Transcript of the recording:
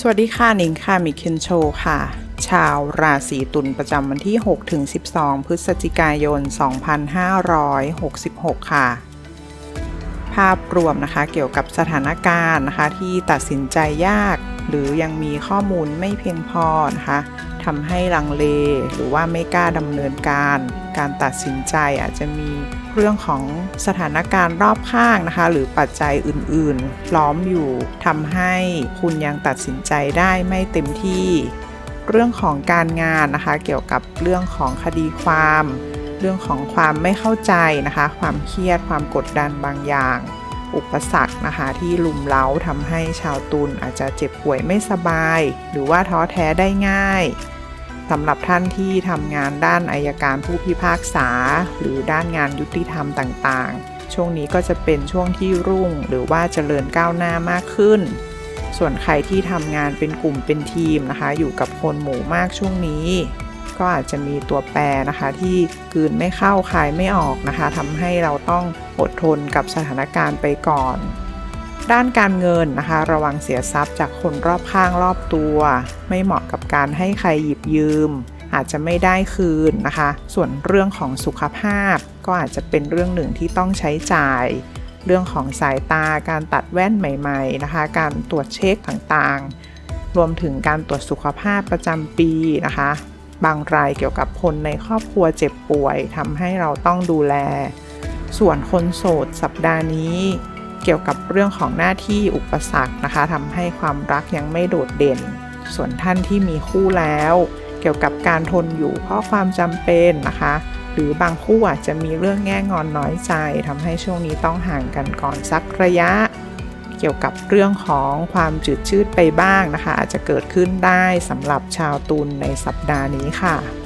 สวัสดีค่ะนิงค่ะมิเคนโชค่ะ ชาวราศีตุลประจำวันที่6ถึง12 พฤศจิกายน 2566 ค่ะ ภาพรวมนะคะเกี่ยวกับสถานการณ์นะคะที่ตัดสินใจยาก หรือยังมีข้อมูลไม่เพียงพอนะคะทำให้ลังเลหรือว่าไม่กล้าดำเนินการ การตัดสินใจอาจจะมี เรื่องของสถานการณ์รอบข้างนะคะ หรือปัจจัยอื่นๆ ล้อมอยู่ทำให้คุณยังตัดสินใจได้ไม่เต็มที่ เรื่องของการงานนะคะ เกี่ยวกับเรื่องของคดีความ เรื่องของความไม่เข้าใจนะคะ ความเครียดความกดดันบางอย่าง อุปสรรคนะคะที่ลุมเล้าทำให้ชาวตุลอาจจะเจ็บป่วยไม่สบาย หรือว่าท้อแท้ได้ง่าย สำหรับท่านที่ทำงานด้านอายการผู้พิพากษา หรือด้านงานยุติธรรมต่างๆ ช่วงนี้ก็จะเป็นช่วงที่รุ่งหรือว่าเจริญก้าวหน้ามากขึ้น ส่วนใครที่ทำงานเป็นกลุ่มเป็นทีมนะคะ อยู่กับคนหมู่มากช่วงนี้ ก็อาจจะมีตัวแปรนะคะ ที่กืนไม่เข้าคายไม่ออกนะคะทำให้เราต้องอดทนกับสถานการณ์ไปก่อน ด้านการเงินนะคะ ระวังเสียทรัพย์จากคนรอบข้างรอบตัว ไม่เหมาะกับการให้ใครหยิบยืม อาจจะไม่ได้คืนนะคะ ส่วนเรื่องของสุขภาพ ก็อาจจะเป็นเรื่องหนึ่งที่ต้องใช้จ่าย เรื่องของสายตาการตัดแว่นใหม่ๆนะคะ การตรวจเช็คต่างๆ รวมถึงการตรวจสุขภาพประจำปีนะคะ บางรายเกี่ยวกับคนในครอบครัวเจ็บป่วยทำให้เราต้องดูแล ส่วนคนโสดสัปดาห์นี้ เกี่ยวกับเรื่องของหน้าที่อุปสรรคนะคะทำให้ความรักยังไม่โดดเด่น ส่วนท่านที่มีคู่แล้ว เกี่ยวกับการทนอยู่เพราะความจำเป็นนะคะ หรือบางคู่อาจจะมีเรื่องแง่งอนน้อยใจทำให้ช่วงนี้ต้องห่างกันก่อนสักระยะ เกี่ยวกับเรื่องของความจืดชืดไปบ้างนะคะ อาจจะเกิดขึ้นได้สำหรับชาวตุลในสัปดาห์นี้ค่ะ